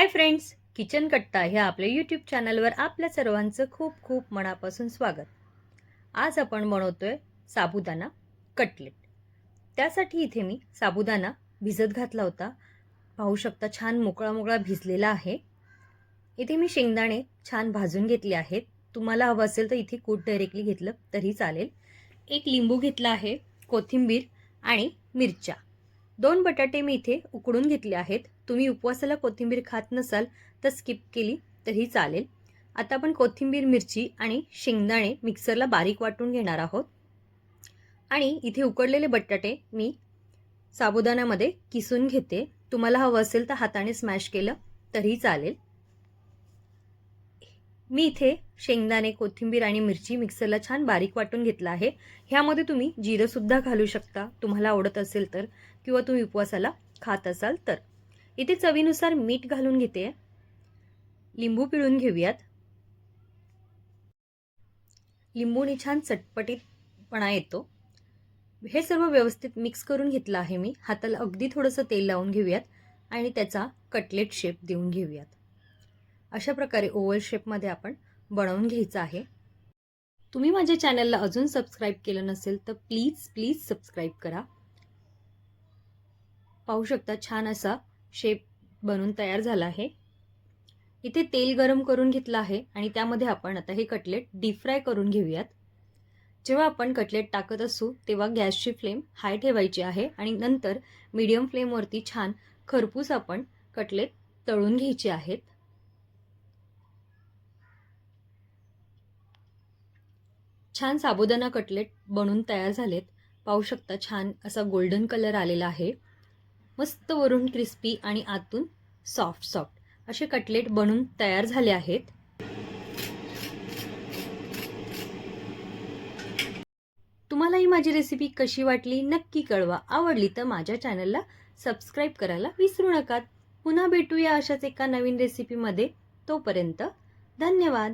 Hi friends kitchen कट्टा ह्या आपल्या यूट्यूब चॅनलवर आपल्या सर्वांचं खूप खूप मनापासून स्वागत. आज आपण बनवतोय साबुदाणा कटलेट. त्यासाठी इथे मी साबुदाणा भिजत घातला होता. पाहू शकता छान मोकळा मोकळा भिजलेला आहे. इथे मी शेंगदाणे छान भाजून घेतले आहेत. तुम्हाला हवं असेल तर इथे कूट डायरेक्टली घेतलं तरी चालेल. एक लिंबू घेतला आहे कोथिंबीर आणि मिरच्या. दोन बटाटे मी इथे उकडून घेतले आहेत. तुम्ही उपवासाला कोथिंबीर खात नसाल तर स्किप केली तरी चालेल. आता आपण कोथिंबीर मिरची आणि शेंगदाणे मिक्सरला बारीक वाटून घेणार आहोत. आणि इथे उकडलेले बटाटे मी साबुदाण्यामध्ये किसून घेते. तुम्हाला हवं असेल तर हाताने स्मॅश केलं तरी चालेल. मी इथे शेंगदाणे कोथिंबीर आणि मिरची मिक्सरला छान बारीक वाटून घेतलं आहे. ह्यामध्ये तुम्ही जिरंसुद्धा घालू शकता. तुम्हाला आवडत असेल तर किंवा तुम्ही उपवासाला खात असाल तर. इथे चवीनुसार मीठ घालून घेते. लिंबू पिळून घेऊयात. लिंबूने छान चटपटीतपणा येतो. हे सर्व व्यवस्थित मिक्स करून घेतलं आहे मी. हाताला अगदी थोडंसं तेल लावून घेऊयात आणि त्याचा कटलेट शेप देऊन घेऊयात. अशा प्रकारे ओव्हल शेपमध्ये आपण बनवून घ्यायचं आहे. तुम्ही माझ्या चॅनलला अजून सबस्क्राईब केलं नसेल तर प्लीज प्लीज सबस्क्राईब करा. पाहू शकता छान असा शेप बनून तयार झाला आहे. इथे तेल गरम करून घेतलं आहे आणि त्यामध्ये आपण आता हे कटलेट डीप फ्राय करून घेऊयात. जेव्हा आपण कटलेट टाकत असू तेव्हा गॅसची फ्लेम हाय ठेवायची आहे आणि नंतर मीडियम फ्लेमवरती छान खरपूस आपण कटलेट तळून घ्यायचे आहेत छान साबुदाणा कटलेट बनून तयार झालेत. पाहू शकता छान असा गोल्डन कलर आलेला आहे. मस्त वरून क्रिस्पी आणि आतून सॉफ्ट सॉफ्ट असे कटलेट बनून तयार झाले आहेत. तुम्हाला ही माझी रेसिपी कशी वाटली नक्की कळवा. आवडली तर माझ्या चॅनलला सबस्क्राईब करायला विसरू नका. पुन्हा भेटूया अशाच एका नवीन रेसिपीमध्ये तोपर्यंत धन्यवाद.